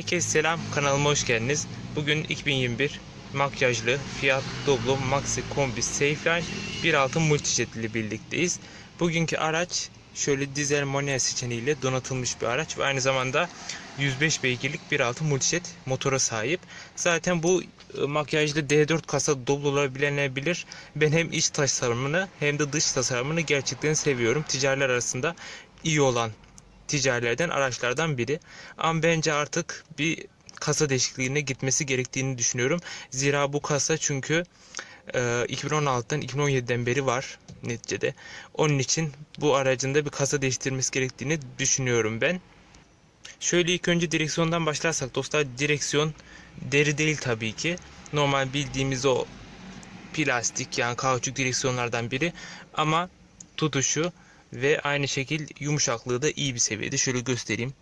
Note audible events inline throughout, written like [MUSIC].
Herkese selam, kanalıma hoş geldiniz. Bugün 2021 makyajlı Fiat Doblo Maxi Kombi Safeline 1.6 multijet ile birlikteyiz. Bugünkü araç şöyle dizel manuel seçeneğiyle donatılmış bir araç ve aynı zamanda 105 beygirlik 1.6 multijet motora sahip. Zaten bu e, makyajlı D4 kasa Doblo'lar bilenebilir. Ben hem iç tasarımını hem de dış tasarımını gerçekten seviyorum. Ticariler arasında iyi olan ticarilerden araçlardan biri. Ama bence artık bir kasa değişikliğine gitmesi gerektiğini düşünüyorum. Zira bu kasa çünkü e, 2016'dan 2017'den beri var neticede. Onun için bu aracın da bir kasa değiştirmesi gerektiğini düşünüyorum ben. Şöyle ilk önce direksiyondan başlarsak dostlar direksiyon deri değil tabii ki. Normal bildiğimiz o plastik yani kauçuk direksiyonlardan biri ama tutuşu ve aynı şekil yumuşaklığı da iyi bir seviyede. Şöyle göstereyim.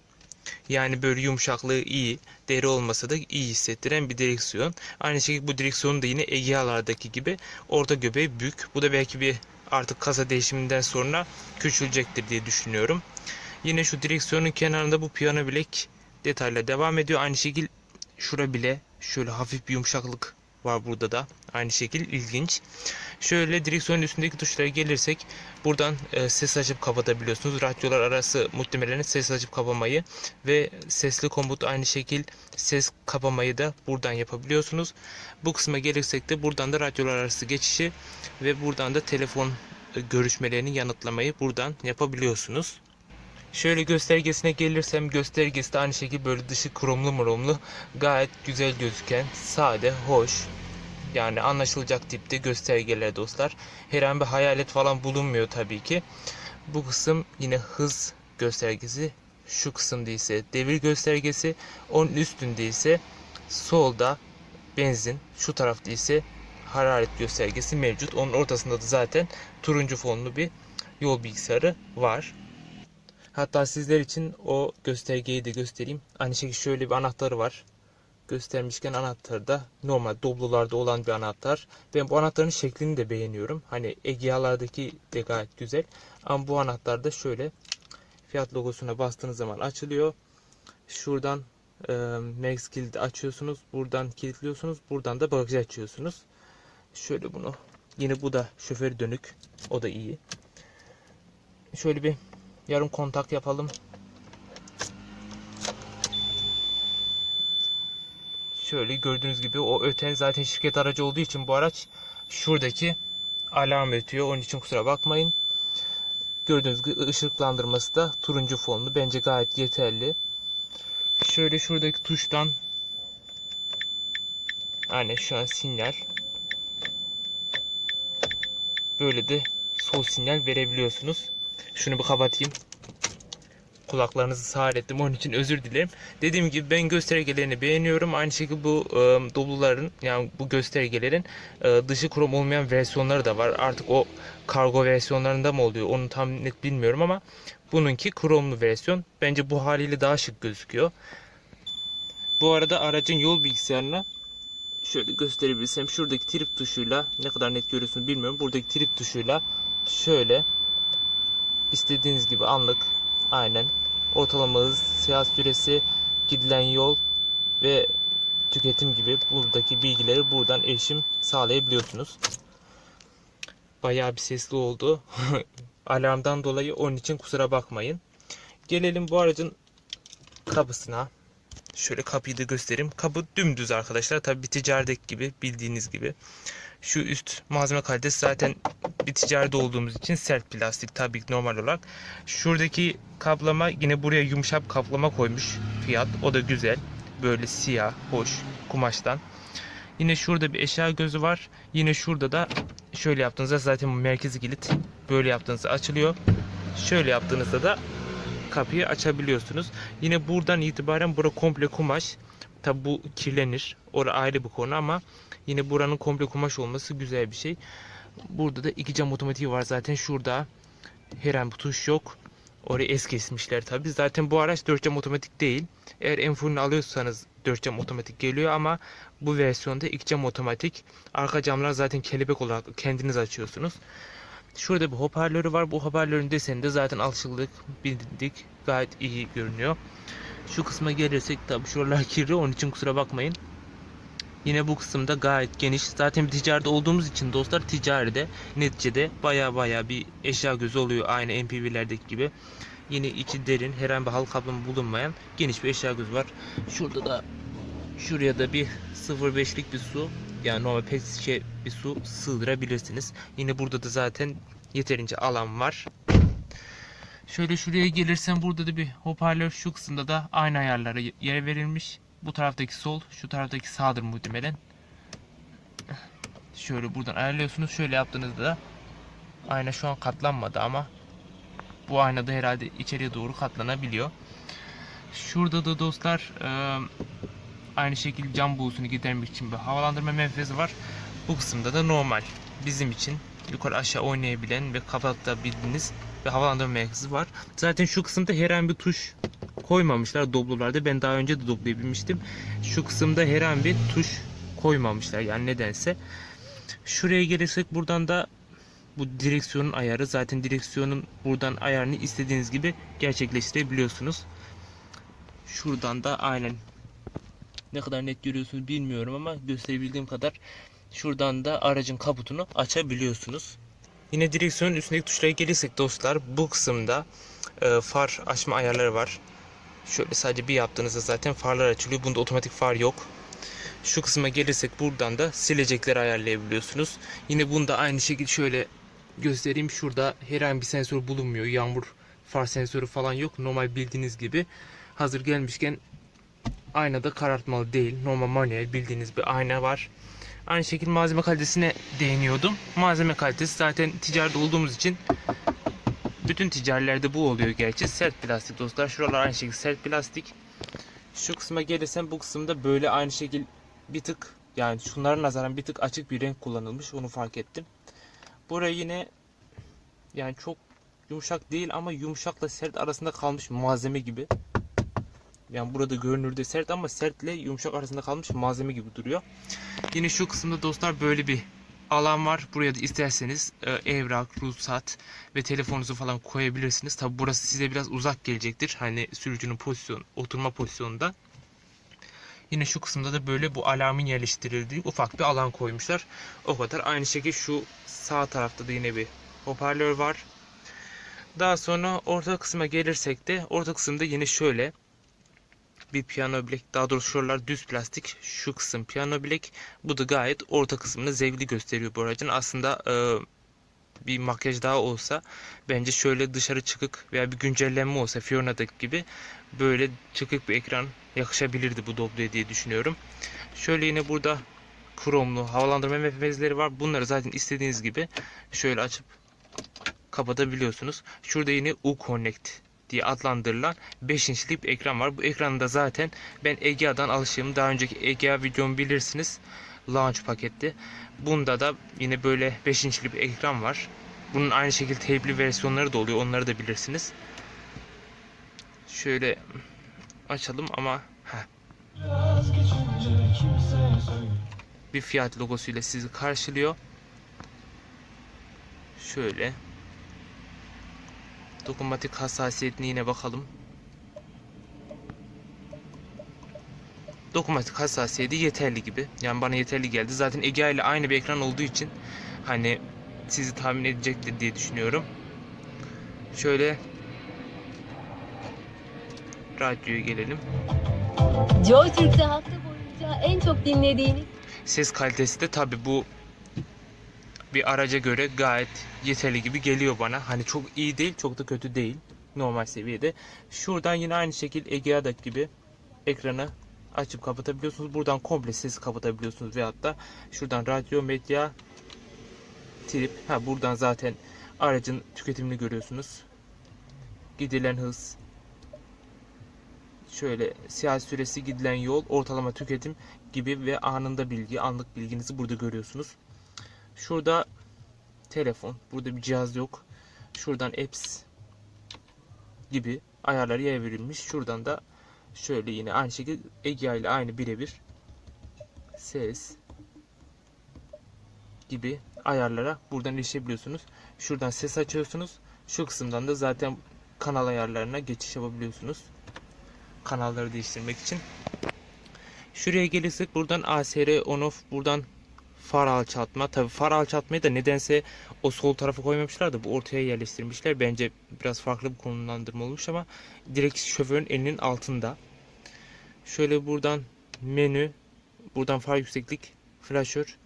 Yani böyle yumuşaklığı iyi, deri olmasa da iyi hissettiren bir direksiyon. Aynı şekilde bu direksiyon da yine Egea'lardaki gibi orta göbeği büyük. Bu da belki bir artık kasa değişiminden sonra küçülecektir diye düşünüyorum. Yine şu direksiyonun kenarında bu piyano bilek detayla devam ediyor. Aynı şekil şura bile şöyle hafif bir yumuşaklık var burada da. Aynı şekil ilginç. Şöyle direksiyonun üstündeki tuşlara gelirsek buradan e, ses açıp kapatabiliyorsunuz. Radyolar arası muhtemelen ses açıp kapamayı ve sesli komut aynı şekil ses kapamayı da buradan yapabiliyorsunuz. Bu kısma gelirsek de buradan da radyolar arası geçişi ve buradan da telefon e, görüşmelerini yanıtlamayı buradan yapabiliyorsunuz. Şöyle göstergesine gelirsem göstergesi de aynı şekilde böyle dışı kromlu mromlu gayet güzel gözüken sade, hoş yani anlaşılacak tipte göstergeler dostlar. Herhangi bir hayalet falan bulunmuyor tabii ki. Bu kısım yine hız göstergesi. Şu kısımda ise devir göstergesi. Onun üstünde ise solda benzin. Şu tarafta ise hararet göstergesi mevcut. Onun ortasında da zaten turuncu fonlu bir yol bilgisayarı var. Hatta sizler için o göstergeyi de göstereyim. Aynı şekilde şöyle bir anahtarı var. Göstermişken anahtarı da normal Doblo'larda olan bir anahtar. Ben bu anahtarın şeklini de beğeniyorum. Hani Egea'lardaki de gayet güzel. Ama bu anahtar da şöyle fiyat logosuna bastığınız zaman açılıyor. Şuradan e, Max kilidi açıyorsunuz. Buradan kilitliyorsunuz. Buradan da bagajı açıyorsunuz. Şöyle bunu. Yine bu da şoför dönük. O da iyi. Şöyle bir yarım kontak yapalım. Şöyle gördüğünüz gibi o öten zaten şirket aracı olduğu için bu araç şuradaki alarm ötüyor. Onun için kusura bakmayın. Gördüğünüz gibi ışıklandırması da turuncu fonlu. Bence gayet yeterli. Şöyle şuradaki tuştan Aynen şu an sinyal. Böyle de sol sinyal verebiliyorsunuz. Şunu bir kapatayım kulaklarınızı sağır ettim. Onun için özür dilerim. Dediğim gibi ben göstergelerini beğeniyorum. Aynı şekilde bu e, doluların yani bu göstergelerin e, dışı krom olmayan versiyonları da var. Artık o kargo versiyonlarında mı oluyor onu tam net bilmiyorum ama bununki kromlu versiyon. Bence bu haliyle daha şık gözüküyor. Bu arada aracın yol bilgisayarına şöyle gösterebilirsem şuradaki trip tuşuyla ne kadar net görüyorsunuz bilmiyorum. Buradaki trip tuşuyla şöyle istediğiniz gibi anlık Aynen. Ortalama hız, seyahat süresi, gidilen yol ve tüketim gibi buradaki bilgileri buradan erişim sağlayabiliyorsunuz. Bayağı bir sesli oldu. [LAUGHS] Alarmdan dolayı onun için kusura bakmayın. Gelelim bu aracın kapısına. Şöyle kapıyı da göstereyim. Kapı dümdüz arkadaşlar. Tabi bir ticaret gibi bildiğiniz gibi. Şu üst malzeme kalitesi zaten bir ticarede olduğumuz için sert plastik tabii ki normal olarak. Şuradaki kaplama yine buraya yumuşak kaplama koymuş fiyat. O da güzel. Böyle siyah, hoş kumaştan. Yine şurada bir eşya gözü var. Yine şurada da şöyle yaptığınızda zaten merkezi kilit böyle yaptığınızda açılıyor. Şöyle yaptığınızda da kapıyı açabiliyorsunuz. Yine buradan itibaren bura komple kumaş. Tabi bu kirlenir. Orası ayrı bir konu ama yine buranın komple kumaş olması güzel bir şey. Burada da iki cam otomatiği var zaten şurada. Herhangi bir tuş yok. Orayı es kesmişler tabi. Zaten bu araç 4 cam otomatik değil. Eğer Enfu'nu alıyorsanız 4 cam otomatik geliyor ama bu versiyonda 2 cam otomatik. Arka camlar zaten kelebek olarak kendiniz açıyorsunuz. Şurada bir hoparlörü var. Bu hoparlörün deseni de zaten alışıldık, bildik. Gayet iyi görünüyor. Şu kısma gelirsek tabi şuralar kirli onun için kusura bakmayın. Yine bu kısımda gayet geniş. Zaten bir ticaride olduğumuz için dostlar ticaride neticede baya baya bir eşya gözü oluyor aynı MPV'lerdeki gibi. Yine içi derin herhangi bir halka kaplama bulunmayan geniş bir eşya gözü var. Şurada da şuraya da bir 0.5'lik bir su yani normal pet şişe bir su sığdırabilirsiniz. Yine burada da zaten yeterince alan var. Şöyle şuraya gelirsem burada da bir hoparlör şu kısımda da aynı ayarlara yer verilmiş. Bu taraftaki sol, şu taraftaki sağdır muhtemelen. Şöyle buradan ayarlıyorsunuz. Şöyle yaptığınızda da ayna şu an katlanmadı ama bu aynada herhalde içeriye doğru katlanabiliyor. Şurada da dostlar e, aynı şekilde cam buğusunu gidermek için bir havalandırma menfezi var. Bu kısımda da normal bizim için yukarı aşağı oynayabilen ve kapatabildiğiniz bir havalandırma merkezi var. Zaten şu kısımda herhangi bir tuş koymamışlar Doblo'larda. Ben daha önce de Doblo'yu bilmiştim. Şu kısımda herhangi bir tuş koymamışlar yani nedense. Şuraya gelirsek buradan da bu direksiyonun ayarı. Zaten direksiyonun buradan ayarını istediğiniz gibi gerçekleştirebiliyorsunuz. Şuradan da aynen ne kadar net görüyorsunuz bilmiyorum ama gösterebildiğim kadar şuradan da aracın kaputunu açabiliyorsunuz. Yine direksiyonun üstündeki tuşlara gelirsek dostlar bu kısımda e, far açma ayarları var. Şöyle sadece bir yaptığınızda zaten farlar açılıyor. Bunda otomatik far yok. Şu kısma gelirsek buradan da silecekleri ayarlayabiliyorsunuz. Yine bunda aynı şekilde şöyle göstereyim. Şurada herhangi bir sensör bulunmuyor. Yağmur far sensörü falan yok. Normal bildiğiniz gibi. Hazır gelmişken aynada karartmalı değil. Normal manuel bildiğiniz bir ayna var. Aynı şekilde malzeme kalitesine değiniyordum. Malzeme kalitesi zaten ticarette olduğumuz için bütün ticarilerde bu oluyor gerçi. Sert plastik dostlar. Şuralar aynı şekilde sert plastik. Şu kısma gelirsem bu kısımda böyle aynı şekil bir tık yani şunların nazaran bir tık açık bir renk kullanılmış. Onu fark ettim. Buraya yine yani çok yumuşak değil ama yumuşakla sert arasında kalmış malzeme gibi. Yani burada görünürde sert ama sertle yumuşak arasında kalmış malzeme gibi duruyor. Yine şu kısımda dostlar böyle bir alan var. Buraya da isterseniz e, evrak, ruhsat ve telefonunuzu falan koyabilirsiniz. Tabi burası size biraz uzak gelecektir. Hani sürücünün pozisyon, oturma pozisyonunda. Yine şu kısımda da böyle bu alarmın yerleştirildiği ufak bir alan koymuşlar. O kadar. Aynı şekilde şu sağ tarafta da yine bir hoparlör var. Daha sonra orta kısma gelirsek de orta kısımda yine şöyle bir piyano bilek daha doğrusu şuralar düz plastik şu kısım piyano bilek bu da gayet orta kısmını zevkli gösteriyor bu aracın aslında e, bir makyaj daha olsa bence şöyle dışarı çıkık veya bir güncellenme olsa Fiona'daki gibi böyle çıkık bir ekran yakışabilirdi bu Doblo'ya diye düşünüyorum. Şöyle yine burada kromlu havalandırma menfezleri var. Bunları zaten istediğiniz gibi şöyle açıp kapatabiliyorsunuz. Şurada yine U-Connect diye adlandırılan 5 inçlik bir ekran var. Bu ekranda zaten ben Egea'dan alışığım. Daha önceki Egea videomu bilirsiniz. Launch paketti. Bunda da yine böyle 5 inçlik bir ekran var. Bunun aynı şekilde teypli versiyonları da oluyor. Onları da bilirsiniz. Şöyle açalım ama heh. bir fiyat logosuyla sizi karşılıyor. Şöyle Dokunmatik hassasiyetine yine bakalım. Dokunmatik hassasiyeti yeterli gibi. Yani bana yeterli geldi. Zaten Ege ile aynı bir ekran olduğu için hani sizi tahmin edecektir diye düşünüyorum. Şöyle radyoya gelelim. Joy Türk'te hafta boyunca en çok dinlediğiniz Ses kalitesi de tabi bu bir araca göre gayet yeterli gibi geliyor bana. Hani çok iyi değil, çok da kötü değil. Normal seviyede. Şuradan yine aynı şekilde Egea'daki gibi ekranı açıp kapatabiliyorsunuz. Buradan komple sesi kapatabiliyorsunuz veyahut da şuradan radyo, medya, trip. Ha buradan zaten aracın tüketimini görüyorsunuz. Gidilen hız. Şöyle siyasi süresi, gidilen yol, ortalama tüketim gibi ve anında bilgi, anlık bilginizi burada görüyorsunuz. Şurada telefon. Burada bir cihaz yok. Şuradan apps gibi ayarları yer verilmiş. Şuradan da şöyle yine aynı şekilde Egea ile aynı birebir ses gibi ayarlara buradan erişebiliyorsunuz. Şuradan ses açıyorsunuz. Şu kısımdan da zaten kanal ayarlarına geçiş yapabiliyorsunuz. kanalları değiştirmek için. Şuraya gelirsek buradan ASR on off buradan far alçaltma. Tabi far alçaltmayı da nedense o sol tarafa koymamışlar da bu ortaya yerleştirmişler. Bence biraz farklı bir konumlandırma olmuş ama direkt şoförün elinin altında. Şöyle buradan menü, buradan far yükseklik, flaşör,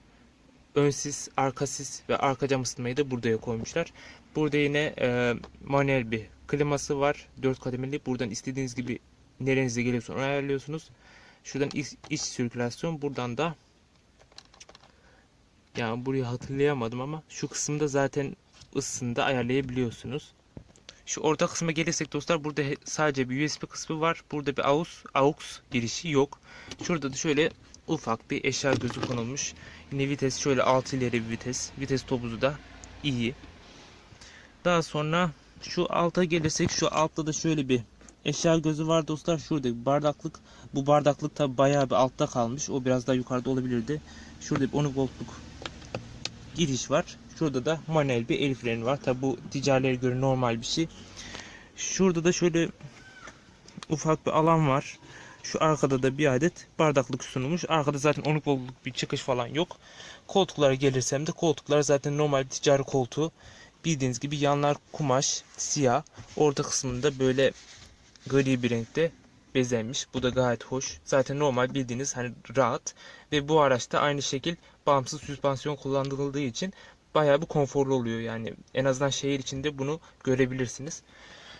ön sis, arka sis ve arka cam ısıtmayı da buraya koymuşlar. Burada yine e, manuel bir kliması var. 4 kademeli. Buradan istediğiniz gibi nerenize geliyorsa onu ayarlıyorsunuz. Şuradan iç, iç sirkülasyon. Buradan da yani burayı hatırlayamadım ama şu kısımda zaten ısısını da ayarlayabiliyorsunuz. Şu orta kısma gelirsek dostlar burada sadece bir USB kısmı var. Burada bir AUX, AUX girişi yok. Şurada da şöyle ufak bir eşya gözü konulmuş. Yine vites şöyle 6 ileri bir vites. Vites topuzu da iyi. Daha sonra şu alta gelirsek şu altta da şöyle bir eşya gözü var dostlar. Şurada bir bardaklık. Bu bardaklık tabi bayağı bir altta kalmış. O biraz daha yukarıda olabilirdi. Şurada bir 10 voltluk giriş var. Şurada da manuel bir el freni var. Tabi bu ticarilere göre normal bir şey. Şurada da şöyle ufak bir alan var. Şu arkada da bir adet bardaklık sunulmuş. Arkada zaten 10 voltluk bir çıkış falan yok. Koltuklara gelirsem de koltuklar zaten normal ticari koltuğu. Bildiğiniz gibi yanlar kumaş, siyah. Orta kısmında böyle gri bir renkte bezenmiş. Bu da gayet hoş. Zaten normal bildiğiniz hani rahat. Ve bu araçta aynı şekil bağımsız süspansiyon kullanıldığı için bayağı bir konforlu oluyor yani. En azından şehir içinde bunu görebilirsiniz.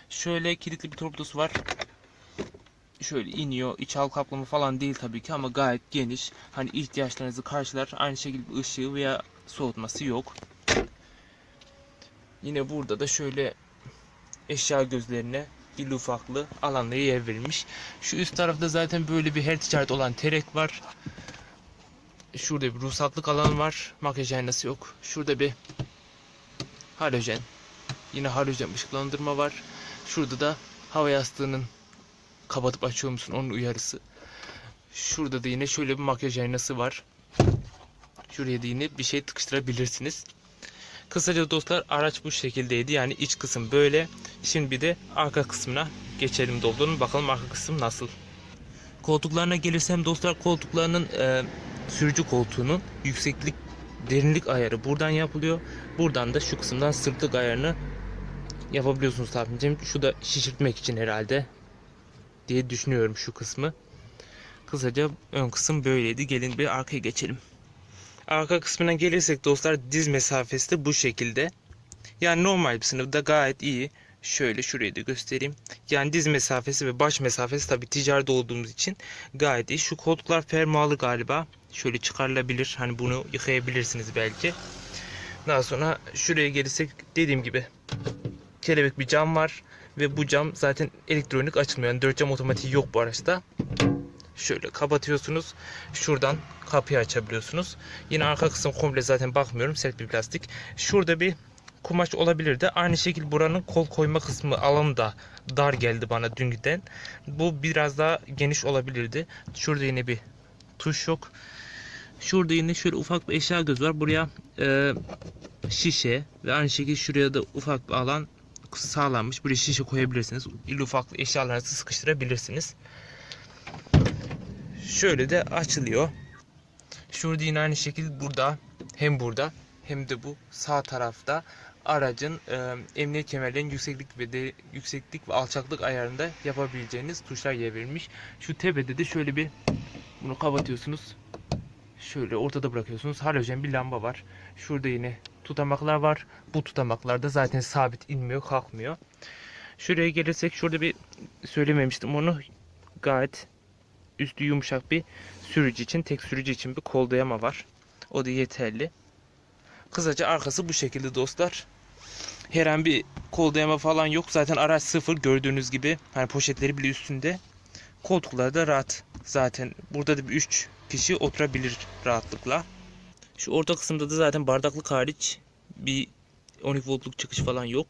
Şöyle kilitli bir torpidosu var. Şöyle iniyor. İç hal kaplama falan değil tabii ki ama gayet geniş. Hani ihtiyaçlarınızı karşılar. Aynı şekilde ışığı veya soğutması yok. Yine burada da şöyle eşya gözlerine bir ufaklı alanlara yer verilmiş. Şu üst tarafta zaten böyle bir her ticaret olan terek var. Şurada bir ruhsatlık alanı var. Makyaj aynası yok. Şurada bir halojen. Yine halojen ışıklandırma var. Şurada da hava yastığının kapatıp açıyor musun onun uyarısı. Şurada da yine şöyle bir makyaj aynası var. Şuraya da yine bir şey tıkıştırabilirsiniz. Kısaca dostlar araç bu şekildeydi. Yani iç kısım böyle. Şimdi bir de arka kısmına geçelim Doblo'nun. Bakalım arka kısım nasıl. Koltuklarına gelirsem dostlar koltuklarının e, sürücü koltuğunun yükseklik derinlik ayarı buradan yapılıyor. Buradan da şu kısımdan sırtlık ayarını yapabiliyorsunuz tahmincim. Şu da şişirtmek için herhalde diye düşünüyorum şu kısmı. Kısaca ön kısım böyleydi. Gelin bir arkaya geçelim. Arka kısmına gelirsek dostlar diz mesafesi de bu şekilde. Yani normal bir sınıfta gayet iyi. Şöyle şurayı da göstereyim. Yani diz mesafesi ve baş mesafesi tabi ticaride olduğumuz için gayet iyi. Şu koltuklar fermuarlı galiba. Şöyle çıkarılabilir. Hani bunu yıkayabilirsiniz belki. Daha sonra şuraya gelirsek dediğim gibi kelebek bir cam var. Ve bu cam zaten elektronik açılmıyor. Yani 4 cam otomatiği yok bu araçta. Şöyle kapatıyorsunuz. Şuradan kapıyı açabiliyorsunuz. Yine arka kısım komple zaten bakmıyorum. Sert bir plastik. Şurada bir kumaş olabilirdi. Aynı şekilde buranın kol koyma kısmı alanı da dar geldi bana dünkten. Bu biraz daha geniş olabilirdi. Şurada yine bir tuş yok. Şurada yine şöyle ufak bir eşya göz var. Buraya e, şişe ve aynı şekilde şuraya da ufak bir alan sağlanmış. Buraya şişe koyabilirsiniz. İli ufaklı eşyalarınızı sıkıştırabilirsiniz. Şöyle de açılıyor. Şurada yine aynı şekilde burada hem burada hem de bu sağ tarafta aracın e, emniyet kemerlerinin yükseklik ve de, yükseklik ve alçaklık ayarında yapabileceğiniz tuşlar yer verilmiş. Şu tepede de şöyle bir bunu kapatıyorsunuz. Şöyle ortada bırakıyorsunuz. Halojen bir lamba var. Şurada yine tutamaklar var. Bu tutamaklar da zaten sabit inmiyor, kalkmıyor. Şuraya gelirsek şurada bir söylememiştim onu. Gayet üstü yumuşak bir sürücü için, tek sürücü için bir kol dayama var. O da yeterli. Kısaca arkası bu şekilde dostlar. Herhangi bir kol falan yok. Zaten araç sıfır gördüğünüz gibi. Hani poşetleri bile üstünde. Koltuklar da rahat. Zaten burada da bir 3 kişi oturabilir rahatlıkla. Şu orta kısımda da zaten bardaklık hariç bir 12 voltluk çıkış falan yok.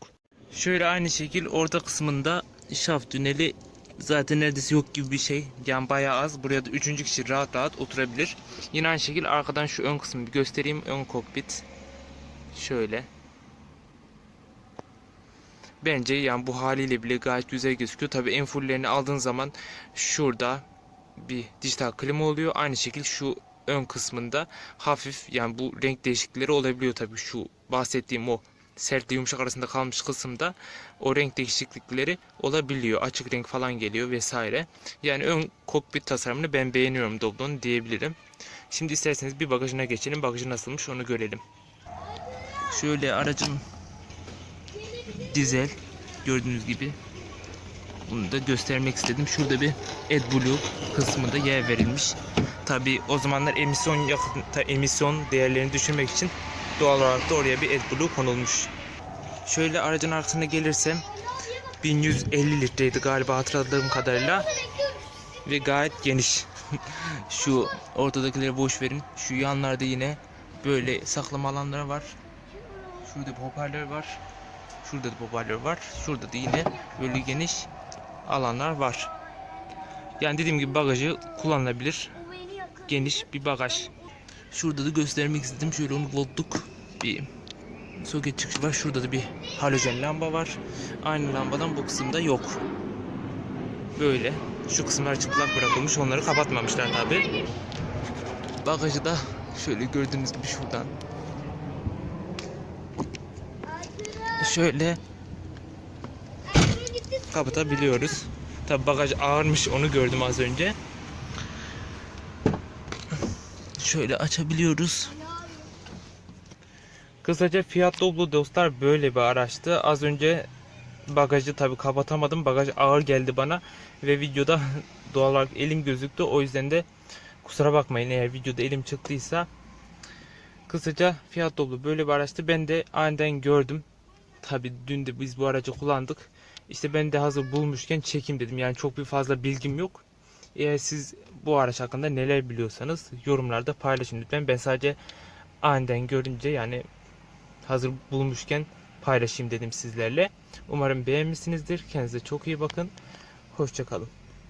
Şöyle aynı şekil orta kısmında şaft tüneli zaten neredeyse yok gibi bir şey. Yani bayağı az. Buraya da üçüncü kişi rahat rahat oturabilir. Yine aynı şekilde arkadan şu ön kısmı bir göstereyim. Ön kokpit. Şöyle. bence yani bu haliyle bile gayet güzel gözüküyor. Tabi en fulllerini aldığın zaman şurada bir dijital klima oluyor. Aynı şekilde şu ön kısmında hafif yani bu renk değişiklikleri olabiliyor tabi şu bahsettiğim o sertle yumuşak arasında kalmış kısımda o renk değişiklikleri olabiliyor. Açık renk falan geliyor vesaire. Yani ön kokpit tasarımını ben beğeniyorum Doblo'nun diyebilirim. Şimdi isterseniz bir bagajına geçelim. Bagajı nasılmış onu görelim. Şöyle aracım dizel gördüğünüz gibi bunu da göstermek istedim. Şurada bir AdBlue kısmında yer verilmiş. Tabi o zamanlar emisyon yakıt, emisyon değerlerini düşürmek için doğal olarak da oraya bir AdBlue konulmuş. Şöyle aracın arkasına gelirsem 1150 litreydi galiba hatırladığım kadarıyla ve gayet geniş. [LAUGHS] Şu ortadakileri boş verin. Şu yanlarda yine böyle saklama alanları var. Şurada bir hoparlör var. Şurada da hoparlör var. Şurada da yine böyle geniş alanlar var. Yani dediğim gibi bagajı kullanılabilir. Geniş bir bagaj. Şurada da göstermek istedim. Şöyle 10 voltluk bir soket çıkışı var. Şurada da bir halojen lamba var. Aynı lambadan bu kısımda yok. Böyle. Şu kısımlar çıplak bırakılmış. Onları kapatmamışlar tabi. Bagajı da şöyle gördüğünüz gibi şuradan şöyle kapatabiliyoruz. Tabi bagaj ağırmış onu gördüm az önce. Şöyle açabiliyoruz. Kısaca Fiat Doblo dostlar böyle bir araçtı. Az önce bagajı tabi kapatamadım. Bagaj ağır geldi bana ve videoda [LAUGHS] doğal olarak elim gözüktü. O yüzden de kusura bakmayın eğer videoda elim çıktıysa. Kısaca Fiat Doblo böyle bir araçtı. Ben de aniden gördüm. Tabi dün de biz bu aracı kullandık. İşte ben de hazır bulmuşken çekim dedim. Yani çok bir fazla bilgim yok. Eğer siz bu araç hakkında neler biliyorsanız yorumlarda paylaşın lütfen. Ben sadece aniden görünce yani hazır bulmuşken paylaşayım dedim sizlerle. Umarım beğenmişsinizdir. Kendinize çok iyi bakın. Hoşçakalın.